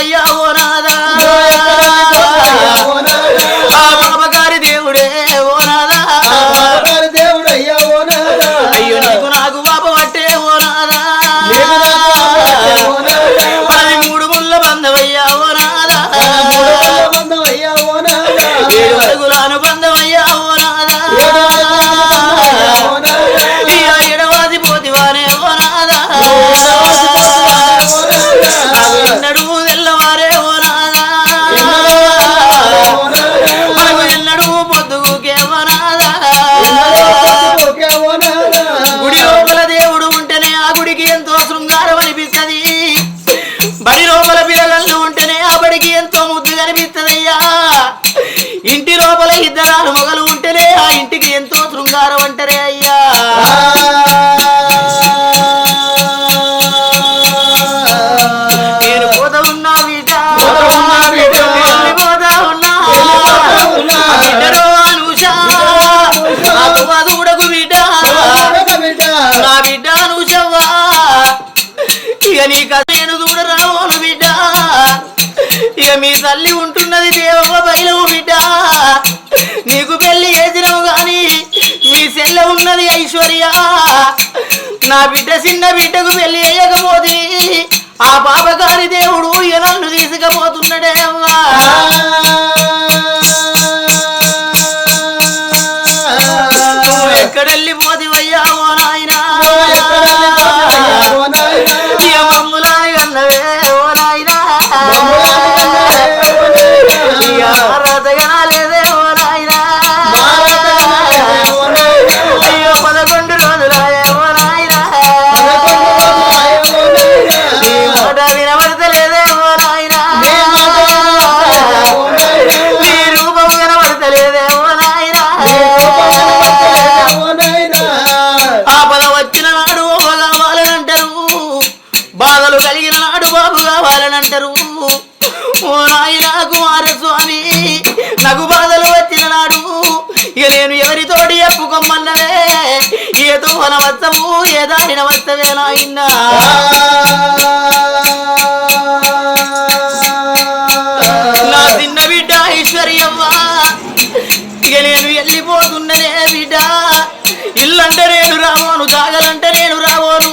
ఓ నాదా. ఆ పాపగారి దేవుడే ఓ నాదా. దేవుడయ్యా ఓ నాదా అయ్యో నీకు నాకు పాప పట్టే ఓ నాదా. పది మూడు ముళ్ళ బంధవయ్యా ఓ నాదా. బంధమయ్యా ఓ నాదా. ఏడు అడుగుల అనుబంధమయ్యా ఓ నాదా. ఎడవాది పోతివానే ఓ నాదా. ఎన్నడూ ఇద్దరాలు ఇద్దరు మొగలు ఉంటేనే ఆ ఇంటికి ఎంతో శృంగారం అంటారే అయ్యా. నేను తల్లి ఉంటున్నది బిడ్డ బయలు ఉన్నది ఐశ్వర్య. నా బిడ్డ చిన్న బిడ్డకు పెళ్ళి చేయకపోతే ఆ పాపగారి దేవుడు నన్ను తీసుకపోతున్నాడే అమ్మా. ఎక్కడెళ్ళిపోతివయ్యా ఓ నాయనా? ఏదో వనవచ్చవు ఏ దారిన వస్తవే నాయనా నా చిన్న బిడ్డ ఐశ్వర్యవ్వా ఇక నేను వెళ్ళిపోతున్నదే బిడ్డ. ఇల్లంటే నేను రావోను దాగలంటే నేను రావోను.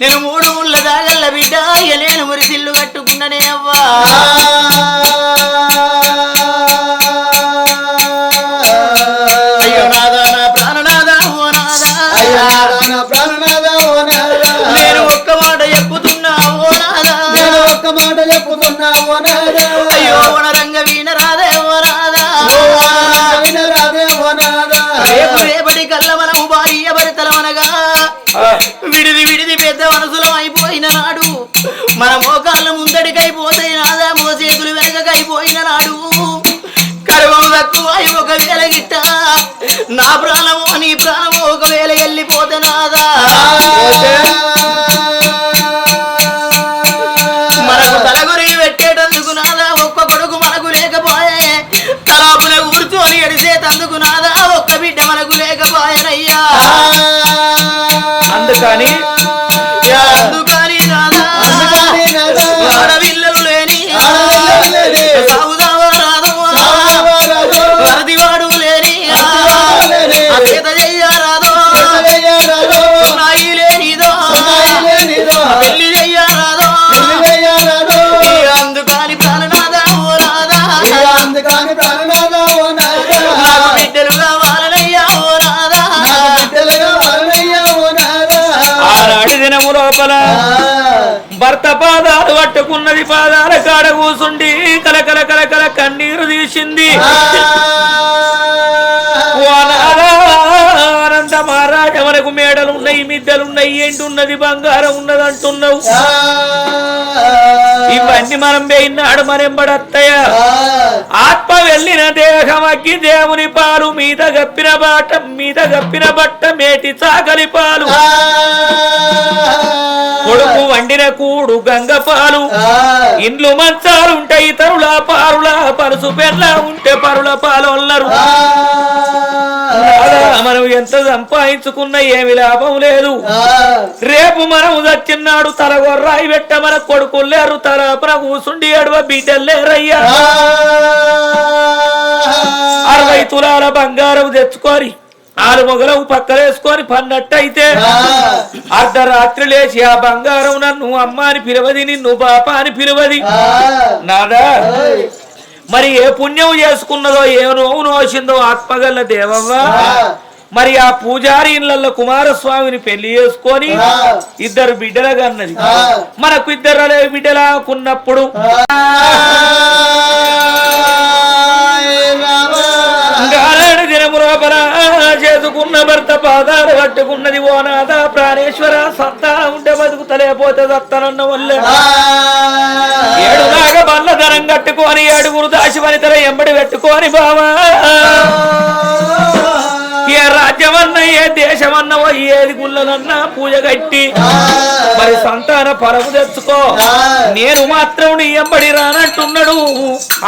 నేను మూడు ముళ్ళ దాగల్ల బిడ్డ ఇక నేను మురిసిల్లు కట్టుకున్ననే అవ్వా. విడిది విడిది పెద్ద మనసులం అయిపోయిన నాడు మన మోకాళ్ళు ముందడికైపోతాయి నాదా మో చేతులు వెనకకైపోయిన నాడు. కడవము తక్కువ అయి ఒకవేళ గిట్ట నా ప్రాణమో నీ ప్రాణమో ఒకవేళ వెళ్ళిపోతే నాదా. మనకు తలగురి పెట్టేటందుకు నాదా ఒక్క కొడుకు మనకు లేకపోయే తలాపున కూర్చొని ఎడిసేటందుకు నాదా ఒక్క బిడ్డ మనకు లేకపోయనయ్యా. అందుకని అందుకని దినము లోపల భర్త పాదాలు పట్టుకున్నది పాదాల కాడ కూసుండి కలకల కలకల కన్నీరు తీసింది. ఓ నాదా, అనంత మహారాజ మనకు మేడలున్నాయి మిద్దెలున్నాయి ఏంటున్నది బంగారం ఉన్నది అంటున్నావు ఇవన్నీ మనం పోయినాడు మరెంబడత్తయ్య ఆత్మ వెళ్ళిన దేహం అగ్గి దేవుని పాలు మీద గప్పిన బాట మీద గప్పిన బట్ట మేటి చాకలి పాలు. కొడుకు వండిన కూడు గంగ పాలు ఇండ్లు మంచాలుంటాయి తరుల పారుల పరుసు పెళ్ళ ఉంటే పరుల పాలు అల్లరు నాదా, మనం ఎంత సంపాదించుకున్నా ఏమి లాభం లేదు. రేపు మనం చచ్చిన్నాడు తల గొర్రాయి పెట్ట మన కొడుకులు లేరు తలపన కూసుండి అడవ బిడ్డలు లేరయ్యా. అరవై తులాల బంగారం తెచ్చుకొని ఆరు మొగలవు పక్కలేసుకొని పన్నట్టయితే అర్ధరాత్రి లేచి ఆ బంగారం నన్ను అమ్మ అని పిలవది నిన్ను బాప అని పిలవది. నాదా? మరి ఏ పుణ్యం చేసుకున్నదో ఏ నోవు నోసిందో ఆత్మగల్ల దేవవ్వ? మరి ఆ పూజారి ఇళ్ళలో కుమారస్వామిని పెళ్ళి చేసుకొని ఇద్దరు బిడ్డలుగా అన్నది మనకు ఇద్దరు బిడ్డలాకున్నప్పుడు. లోపల చేసుకున్న భర్త పాదాలు పట్టుకున్నది ఓ నాథ ప్రాణేశ్వర సంతానం ఉంటే బతుకుతలేపోతే సత్తనన్న వల్లే. ఏడు నాగ బల్ల ధనం కట్టుకొని ఏడుగురు దాసి వనితల ఎంబడి పెట్టుకొని బావా. ఏ రాజ్యమన్నా ఏ దేశమన్నవో ఏది గుళ్ళనన్నా పూజ కట్టి మరి సంతాన పరము తెచ్చుకో. నేను మాత్రం నీ ఎంబడి రానట్టున్నాడు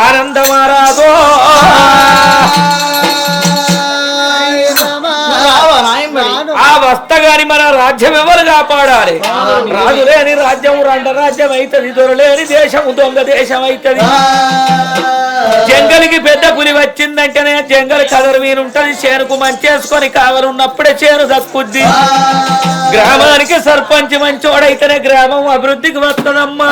ఆనందమారాదో. ఆ వస్తగాని మన రాజ్యం ఎవరు కాపాడాలి? రాజు లేని రాజ్యం రండ రాజ్యం అవుతుంది దొరలేని దేశం దొంగ దేశం అవుతుంది జంగలికి పెద్ద పులి వచ్చిందంటేనే జంగల్ కదరు మీద ఉంటది చేనుకు మంచేసుకొని కావలున్నప్పుడే చేను దక్కుద్ది గ్రామానికి సర్పంచ్ మంచోడైతేనే గ్రామం అభివృద్ధికి వస్తుందమ్మా.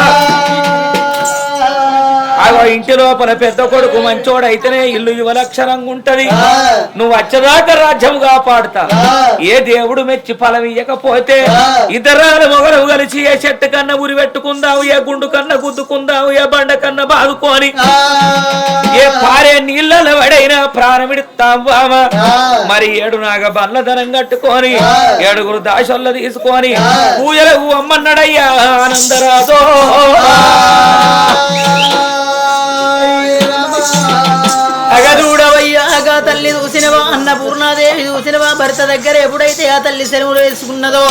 అగో ఇంటి లోపల పెద్ద కొడుకు మంచోడైతేనే ఇల్లు యువలక్షణంగా ఉంటది నువ్వు వచ్చేదాకా రాజ్యం కాపాడుతా. ఏ దేవుడు మెచ్చి ఫలం ఇయ్యకపోతే ఇద్దరాల మొగలు కలిసి ఏ చెట్టు కన్నా ఉరి పెట్టుకుందాం ఏ గుండు కన్నా గుద్దుకుందాం ఏ బండ కన్నా బాదుకొని. ఏ పారే నీళ్ళలో పడైనా ప్రాణమిడతాం బామ మరి ఏడు నాగ బండ్లధనం కట్టుకొని ఏడుగురు దాసొల్ల తీసుకొని పూజలకు అమ్మన్నాడయ్యా ఆనందరాజో. అగదూడవయ్యాగా తల్లి చూసినవా అన్నపూర్ణాదేవి చూసినవా భర్త దగ్గర ఎప్పుడైతే ఆ తల్లి సెలవులు వేసుకున్నదో?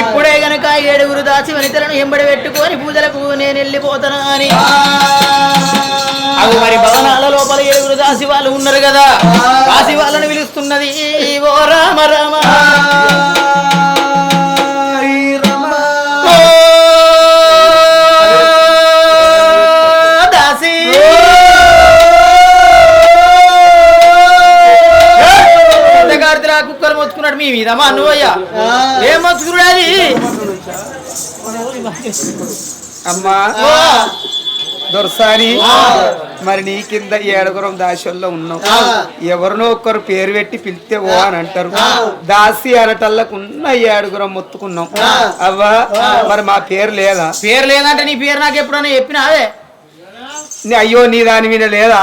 ఇప్పుడే గనక ఏడుగురు దాచి వనితలను ఎంబడి పెట్టుకొని పూజలకు నేను వెళ్ళిపోతాను అని. అవి మరి భవనాల లోపల ఏడుగురు దాసి వాళ్ళు ఉన్నారు కదా. దాసి వాళ్ళని పిలుస్తున్నది ఓ రామ రామ. మొత్తుకున్నాడు మీ మీద మా నువ్వయ్యా ఏం అది అమ్మా. దొరసాని మరి నీ కింద ఏడుగురం దాసోల్లో ఉన్నావు ఎవరినో ఒక్కరు పేరు పెట్టి పిలిస్తే ఓ అని అంటారు. దాసి అనటల్లకు ఉన్న ఏడుగురం మొత్తుకున్నాం. అవ్వా మరి మా పేరు లేదా? పేరు లేదంటే నీ పేరు నాకు ఎప్పుడైనా చెప్పినావే? నీ- అయ్యో నీ దాని మీద లేదా?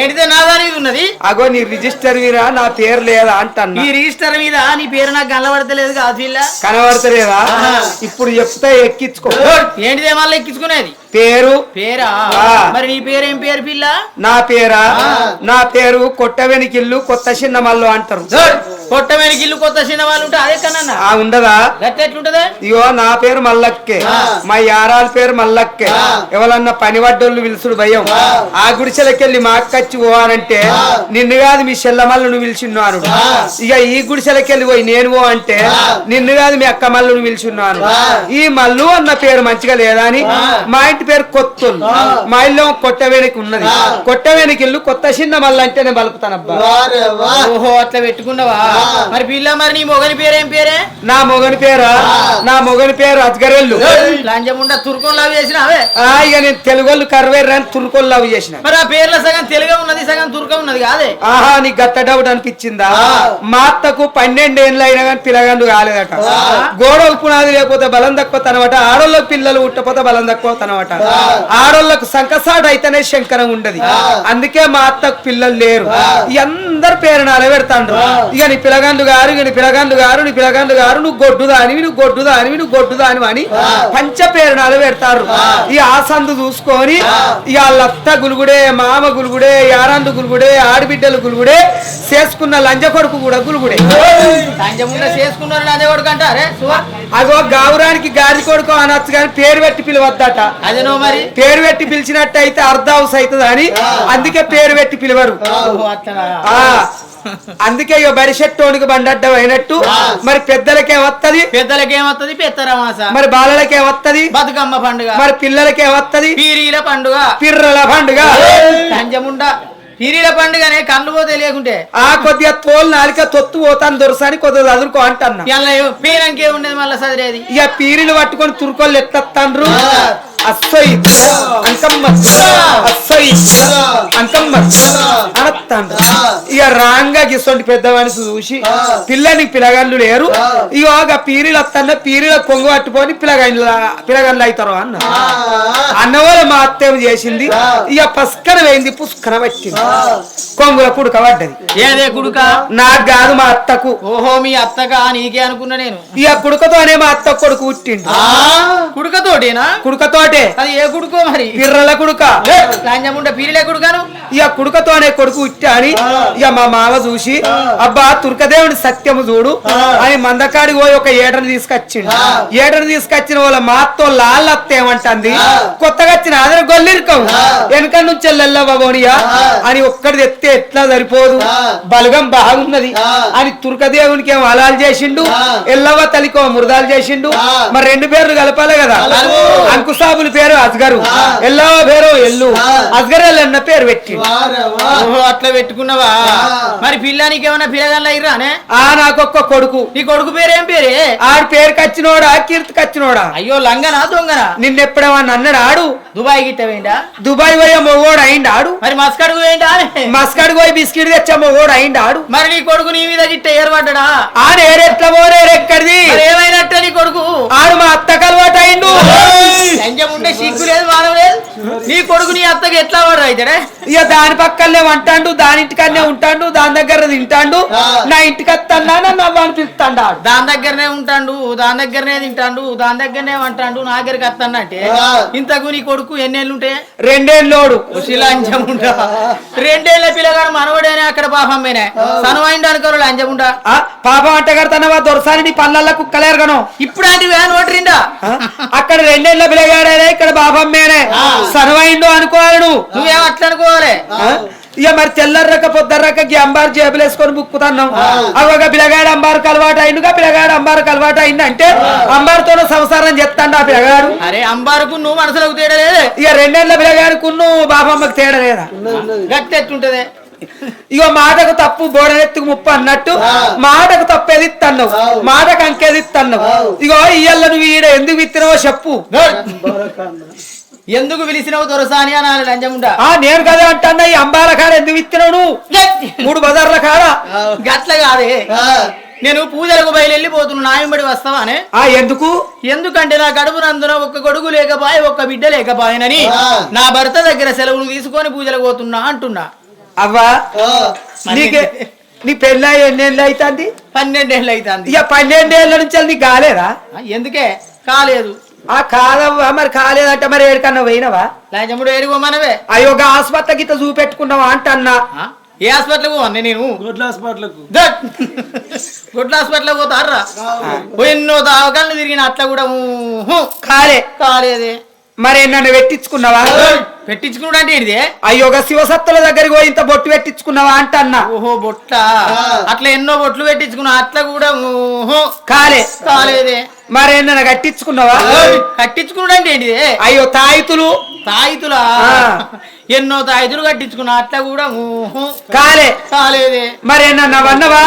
ఏంటిదే నా దాని మీద ఉన్నది? అగో నీ రిజిస్టర్ మీద నా పేరు లేదా అంటన్నా. ఈ రిజిస్టర్ మీద నీ పేరు నాకు కనబడతలేదు కాదు కనబడతలేదా? ఇప్పుడు చెప్తే ఎక్కించుకో. ఏంటిదే మళ్ళీ ఎక్కించుకునేది? పేరు? పేరా. మరి నీ పేరేం పేరు పిల్ల? నా పేరా? నా పేరు కొట్టవెనికిల్లు కొత్త చిన్న మల్లు అంటారు. కొట్టమైన గిల్లు కొత్త చిన్న వాళ్ళు ఉంటే అదే కన్నా ఆ ఉండదా? ఎట్లుంటదే? ఇగో నా పేరు మల్లక్కే. మా యారాల పేరు మల్లక్కే. ఎవరన్నా పనివడ్డోళ్ళు పిలుచుడు భయం. ఆ. గుడిసెలకెళ్ళి మా అక్కచ్చి ఓ అనంటే నిన్ను కాదు మీ చెల్లమల్లును పిలిచిన్నాను. ఇక ఈ గుడిసెలకెళ్ళి పోయి నేను ఓ అంటే నిన్ను కాదు మీ అక్క మల్లును పిలిచిన్నాను. ఈ మల్లు అన్న పేరు మంచిగా లేదా అని మా ఇంటి పేరు కొత్తోళ్ళు మా ఇల్లు కొట్టవేనికి ఉన్నది. కొట్టవేనికి ఇల్లు కొత్త చిన్న మల్లు అంటే నేను బలుపుతానబ్బా ఓహో అట్లా పెట్టుకున్నావా? మరి పిల్ల మరి నీ మొగని పేరేం పేరే? నా మొగని పేరా? నా మొగని పేరు అజ్గరెల్లు. లంచముండ తుర్కంలో వేసినావే ఆ, ఇక నేను తెలుగోళ్ళు కరవేర్రని తురుకోళ్ళు అవి చేసిన. మరి ఆ పేర్ల సగం తెలుగే ఉన్నది సగం తుర్కం ఉన్నది కాదే? ఆహా నీకు గట్ట డౌట్ అనిపించిందా? మా అత్తకు పన్నెండు ఏళ్ళు అయినా కానీ పిల్లగాండు కాలేదట. గోడకు పునాది లేకపోతే బలం తక్కువ తనమాట ఆడోళ్ళకు పిల్లలు ఉట్టపోతే బలం తక్కువ తనమాట ఆడోళ్ళకు సంకసాట అయితేనే శంకరం ఉండదు. అందుకే మా అత్తకు పిల్లలు లేరు. అందరు పేరు పెడతాండ్రు. ఇక నీ పిల్లగాండు గారు ఇక నీ పిల్లగాండు గారు నీ పిల్లగాండు గారు నువ్వు గొడ్డు దానివి నువ్వు గొడ్డు దానివి నువ్వు గొడ్డు దానివి అని పంచ పేరు పెడతారు. ఈ ఆసందు చూసుకొని ఇక వాళ్ళత్త గులుగుడే మామ గులుగుడే యారందు గులుగుడే ఆడబిడ్డలు గులుగుడే చేసుకున్న లంజ కొడుకు కూడా గులుగుడే. చేసుకున్నారు అదే కొడుకు అంటారే సువా? అగో గావురానికి గారి కొడుకు అనొచ్చు కానీ పేరు పెట్టి పిలవద్దట. అదే పేరు పెట్టి పిలిచినట్టు అయితే అర్ధ హౌస్ అవుతుంది అని? అందుకే పేరు పెట్టి పిలవరు. అందుకే ఇక బరిషెట్టోనికి బండడ్డం అయినట్టు. మరి పెద్దలకే వత్తది పెద్దలకేమత్తది? పెత్తరమాస. మరి బాలలకే వత్తది బతుకమ్మ పండుగ. మరి పిల్లలకే వత్తది పీరీల పండుగ. పిర్రల పండుగ. పంచముండ పీరీల పండుగనే కళ్ళు పోతే లేకుంటే. ఆ కొద్దిగా తోలు నాలిక తొత్తు పోతాను దొరసాని కొద్దిగా చదువుకో అంటన్నా. ఇలా పీరంకే ఉండేది మళ్ళా చదిరేది ఇక పీరిలు పట్టుకొని తురుకోళ్ళు ఎత్తండ్రు అస్సయి అంకమ్మ. అస్సయి అంకమ్మ. అనత్తాండ్రు ఇక రాంగా గిసొంటి పెద్ద మనిషి చూసి పిల్లని పిలగన్లు లేరు. ఇక ఒక పీరిలు వస్తాన్న పీరిల కొంగు పట్టుకొని పిలగన్ల పిలగన్లు అవుతారు అన్న. అన్నవాళ్ళ మా అత్తేం చేసింది. ఇక పస్కన వేయింది పుష్కన పట్టింది. కొంగుల పుడక పడ్డది. ఏదే కుడుక నాకు కాదు మా అత్తకు. ఓహో మీ అత్తగా నీకే అనుకున్నా నేను. ఇక కుడుకతోనే మా అత్త కొడుకు పుట్టిండు. కుడుకతోటేనా కుడుకతోటే అది ఏ కుడుకో మరి? పిర్రల కుడుక. లాంజముండ పీరిలే కుడుకాను? ఇక కుడుకతోనే కొడుకు పుట్టా అని ఇక మా మామ చూసి అబ్బా తుర్కదేవుని సత్యము చూడు. అని మందకాడికి పోయి ఒక ఏటను తీసుకొచ్చిండు. ఏటను తీసుకొచ్చిన వాళ్ళ మాతో లాల్లత్త ఏమంటుంది కొత్తగా వచ్చిన అదే గొల్లిరుకం. వెనక నుంచి వెళ్ళవబోనియా అని ఒక్కడి తెస్తే ఎట్లా సరిపోదు? బలగం బాగున్నది. అని తుర్కదేవునికి ఏమో అలాలు చేసిండు. ఎల్లవ తలికో మురదాలు చేసిండు. మరి రెండు పేర్లు కలపాలి కదా? అంకుసాబుల పేరు అస్గరు ఎల్లవ పేరు ఎల్లు. అస్గర్ ఎల్లన్న పేరు పెట్టిండు. ఓహో అట్లా పెట్టుకున్నావా? మరి పిల్లానికి ఏమన్నా పిల్లగాళ్ళు అయ్యిరానే ఆ నాకొక్క కొడుకు. నీ కొడుకు పేరేం పేరే? ఆడి పేరు కచ్చినోడా కీర్తి కచ్చినోడా? అయ్యో లంగనా దొంగనా? నిన్నెప్పుడేమన్నా అన్నాడు ఆడు? దుబాయ్ గిట్ట వేయండా దుబాయ్ పోయే మొగోడు అయిండు ఆడు? మరి మస్కడ్కు వేయండా మస్కడ్ పోయి బిస్కెట్ తెచ్చే మొగోడు అయిండు ఆడు? మరి నీ కొడుకు నీ మీద గిట్ట ఏర్పడ్డా ఆడు ఏరెట్ల పోరేరెక్కడిది ఏమైనట్టే నీ కొడుకు? ఆడు మా అత్తకు అలవాటు అయిండు ఉంటే సిగ్గు లేదు మానవ లేదు. నీ కొడుకు నీ అత్తకి ఎట్లా వాడు అయితే ఇక దాని పక్కనే వంటాడు దాని ఇంటికన్నే ఉంటాడు దాని దగ్గర తింటాడు నా ఇంటికి వస్తాడా నన్ను పిలుస్తాడు దాని దగ్గరనే ఉంటాడు దాని దగ్గరనే తింటాడు దాని దగ్గరనే వంటాడు నా దగ్గరికి వస్తానంటే ఇంతకు నీ కొడుకు ఎన్నేళ్ళు ఉంటాయి రెండేళ్ళోడు. లంచం ఉంటా రెండేళ్ళ పిల్లగాడు మనవడేనే అక్కడ పాపమ్మేనే. సనమైండు అనుకోరు లంచం ఉంటా పాపం అంటగడతానవా దొరసాని నీ పళ్ళల్లో కుక్కలేరుగను. ఇప్పుడు అంటే వ్యాన్ ఓటరిండా అక్కడ రెండేళ్ళ పిల్లగాడేనే ఇక్కడ బాబమ్మేనే సనవైండు అనుకోవాలి నువ్వు. నువ్వేం అట్లా అనుకోవాలి? ఇక మరి తెల్లర్రక పొద్దర్రక అంబారు జేబులు వేసుకొని బుక్కుతున్నాం అవగా పిల్లగాడు అంబారు అలవాటు అయిండుగా పిల్లగాడు అంబారు అలవాటు అయింది అంటే అంబారుతో సంసారం చెప్తాడు ఆ పిల్లగాడు. అరే అంబారుకు నువ్వు మనసులోకి తేడలేదు ఇక రెండేళ్ళ పిల్లగాడు కున్ను బాబమ్మకి తేడా లేదా? గట్టి ఎట్టుంటదే ఇగో మాటకు తప్పు బోడనెత్తుకు ముప్పు అన్నట్టు మాటకు తప్పు ఎదిత్తన్నావు మాటకు అంకెదిత్తన్నావు ఇగో ఇయ్యల్ల నువ్వు ఈడ ఎందుకు విత్తినావో చెప్పు. ఎందుకు పిలిచినావు దొరసాని లంచముండా ఆ నేను కదా అంటున్నా ఈ అంబాల కాడ ఎందుకు విత్తినావు నువ్వు? మూడు బజార్ల కాడ. గట్ల కాదే. నేను పూజలకు బయలుపోతున్నా నాయంబడి వస్తావానే? ఆ ఎందుకు? ఎందుకంటే నా కడుపు నందున ఒక్క కొడుకు లేకపాయే ఒక్క బిడ్డ లేకపాయనని నా భర్త దగ్గర సెలవులు తీసుకొని పూజలకు పోతున్నా అంటున్నా. అవ్వా? నీకే నీ పెళ్ళ ఎన్నేళ్ళు అవుతుంది పన్నెండేళ్ళు అవుతుంది ఇక పన్నెండేళ్ళ నుంచి నీకు కాలేదా? ఎందుకే? కాలేదు. ఆ కాదవ్వా మరి కాలేదంటే మరి ఏడికన్నా పోయినవా? లంచముడు ఏరుకోమనవే అయ్యో ఒక ఆసుపత్రి గిట్ట చూపెట్టుకున్నావా అంటన్నా? ఆ? ఏ హాస్పిటల్కి పోవాలి నేను? గొడ్ల హాస్పిటల్కు. గుడ్ల హాస్పిటల్ పోతారా? ఎన్నో దావకాలను తిరిగిన అట్లా కూడా. కాలే. కాలేదే. మరి నన్ను పెట్టించుకున్నావా పెట్టించుకున్నాడు అంటే ఏంటిది? అయ్యో ఒక శివసత్తుల దగ్గరికి పోయి ఇంత బొట్టు పెట్టించుకున్నావా అంటన్నా. ఓహో బొట్ల అట్లా ఎన్నో బొట్లు పెట్టించుకున్నా అట్లా కూడా ఊహు. కాలే. కాలేదే. మరి నన్ను కట్టించుకున్నావా కట్టించుకున్నాడు అంటే ఏంటిది? అయ్యో తాయితులు. తాయితులా. ఎన్నో తాయితులు కట్టించుకున్నా అట్లా కూడా ఊహు. కాలే. కాలేదే. మరి నన్ను వన్నవా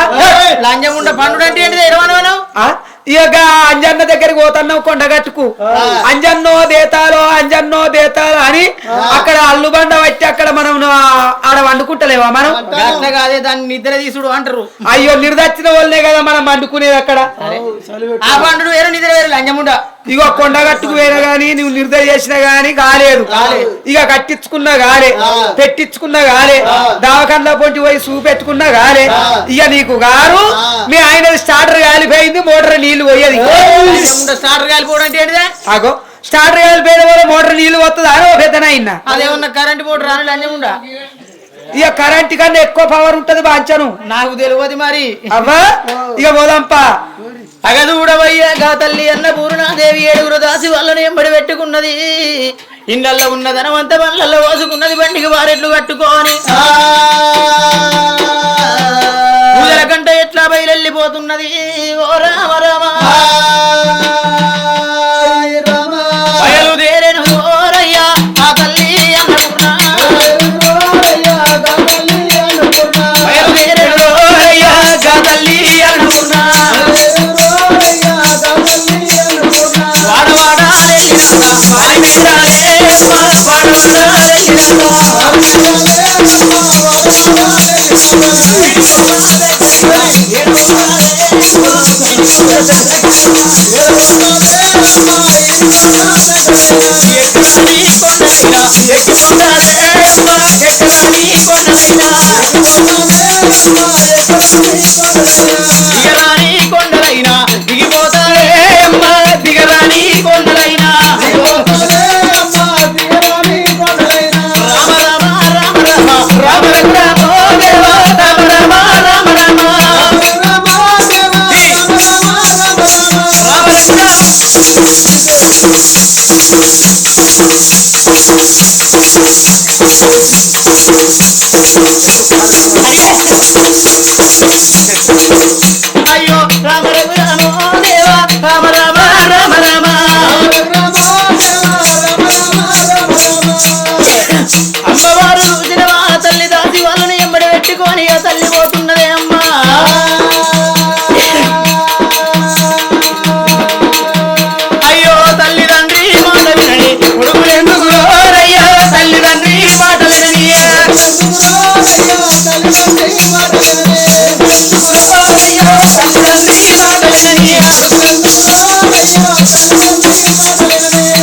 లంజముండ పండు అంటే ఏంటిది ఎరవనవను ఆ? ఇక అంజన్న దగ్గరికి పోతున్నావు కొండగట్టుకు. అంజన్నో దేతాలో అంజన్నో దేతాలో అని అక్కడ అల్లుబండ వచ్చి అక్కడ మనం ఆడ వండుకుంటలేవా మనం? కాదే దాన్ని నిద్ర తీసుడు అంటారు. అయ్యో నిర్దచ్చిన వాళ్ళే కదా మనం వండుకునేది అక్కడ. ఆ పండు వేరు నిద్ర వేరు లంజముండ. ఇగో కొండగట్టుకు వేరే గాని నువ్వు నిర్దయ చేసినా గాని కాలేదు. ఇక కట్టించుకున్నా కాలే. పెట్టించుకున్నా కాలే. దావకంలో పొంటి పోయి చూపెట్టుకున్నా కాలే. ఇక నీకు గారు మీ ఆయన స్టార్టర్ కాలిపోయింది మోటార్ నీళ్ళు పోయేది. స్టార్టర్ కాలిపోవడం అంటే ఏంటిదే? అగో స్టార్టర్ కాలిపోయిన వల్ల మోటార్ నీళ్ళు వస్తుంది అని ఒక పెద్దన అయినా అదేమన్నా కరెంట్ పోటు రాని ఇక కరెంట్ కన్నా ఎక్కువ పవర్ ఉంటది బాంచను. నాకు తెలియదు మరి. అవ్వా ఇక పోదాంపా. అగదూడవయ్యాక తల్లి అన్న పూర్ణాదేవి ఏడుగురు దాసి వాళ్ళని ఎంబడి పెట్టుకున్నది. ఇండల్లో ఉన్న ధనవంత బండ్లలో వాసుకున్నది బండికి వారెట్లు కట్టుకోని. కంట ఎట్లా బయలెళ్ళిపోతున్నది? ఓ Rama Rama. Yamani Konda Are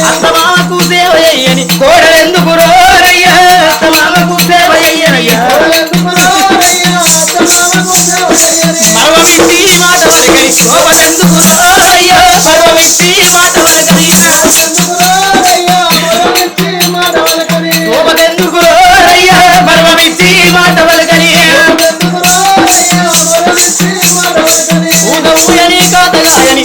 అత్తమామకు సేవయ్యని కోడలెందుకు రోరయ్యా? అత్తమామకు సేవయ్యనయ్యా? పర్వమిట్టి మాట వరకని కోపలెందుకు రోరయ్యా? పర్వమిట్టి మాట వరకనియా కోపలెందుకు రోరయ్యా? పర్వమిట్టి మాట వరకనియా ఊదవు అని కాతగాయని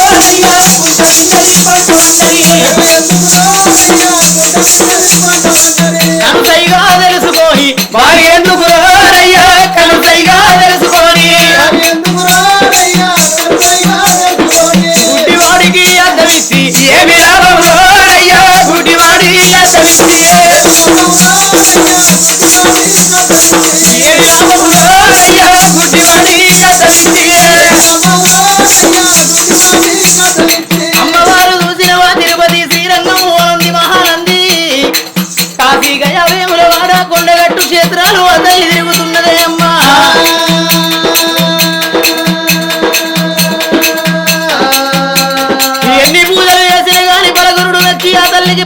కనుసైగా తెలుసుకొని వారి ఎందుకు రోడయ్యా కనుసైగా తెలుసుకొని. గుడ్డివాడికి అర్థమిచ్చి ఏమి లాభం రోడయ్యా గుడ్డివాడికి అర్థమిచ్చి ఏమి లాభం రోడయ్యా గుడ్డివాడికి అర్థమిచ్చి দাদার লেগে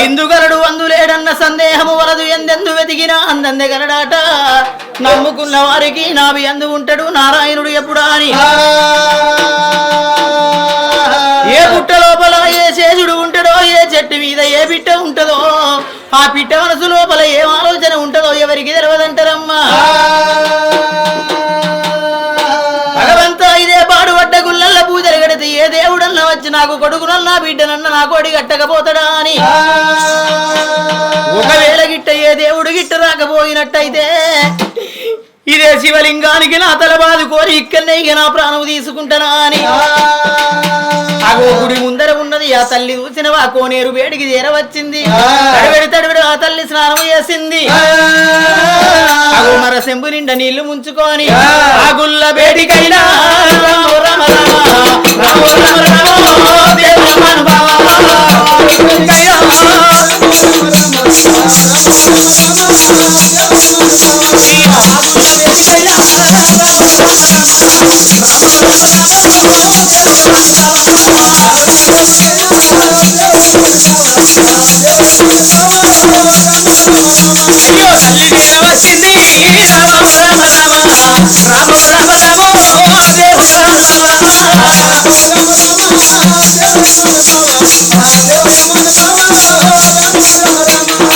హిందుగరుడు అందులేడన్న సందేహము వలదు ఎందెందు వెతికినా అందందెగలడాట నమ్ముకున్న వారికి నావి అందు ఉంటాడు నారాయణుడు ఎప్పుడా అని. ఏ పుట్ట లోపల ఏ శేషుడు ఉంటాడో ఏ చెట్టు మీద ఏ పిట్ట ఉంటదో ఆ పిట్ట మనసు లోపల ఏం నాకు బిడ్డనన్న నా కోడి కట్టకపోతాడా అని. ఒకవేళ గిట్ట ఏ దేవుడు గిట్ట రాకపోయినట్టయితే ఇదే శివలింగానికి నా తల బాదుకొని ఇక్కడనే ఇక నా ప్రాణం తీసుకుంటానా అని. అగో గుడి ముందర ఉన్నది ఆ తల్లి చూసిన ఆ కోనేరు వేడికి చేరవచ్చింది. తడివిడి తడివిడి ఆ తల్లి స్నానం చేసింది. అగో మర సెంబు నిండా నీళ్ళు ముంచుకొని ఆ. గుల్ల వేడికైనా రామ రామ రామ. రామ రామ రామ దేవుడ మనుభావ.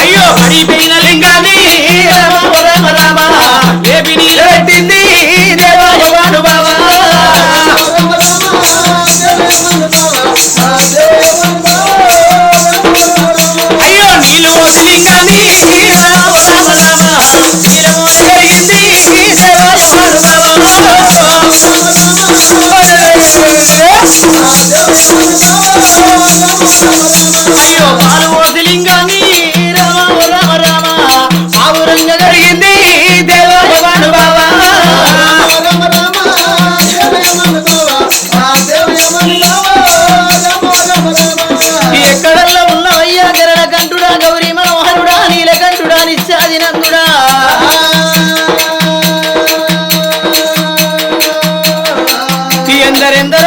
అయ్యో తల్లి లింగాన్ని పాలు పోసి లింగాన్ని రామ రామ రామ ఆవురంగ ಎಲ್ಲರೆಂದ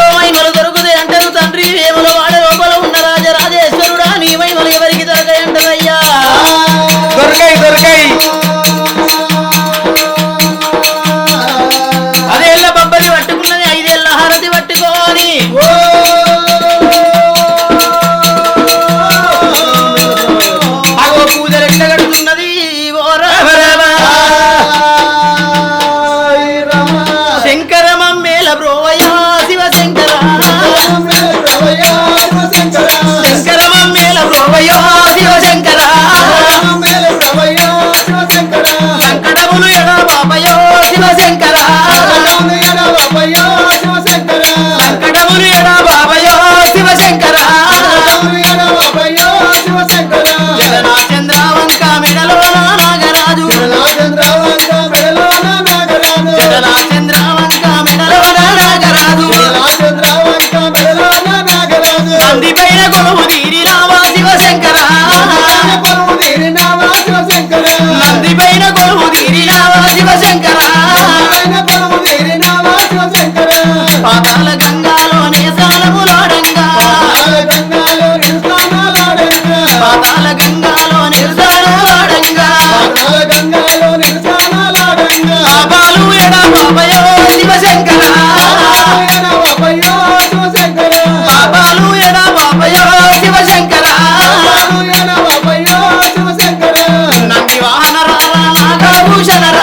Vamos gerar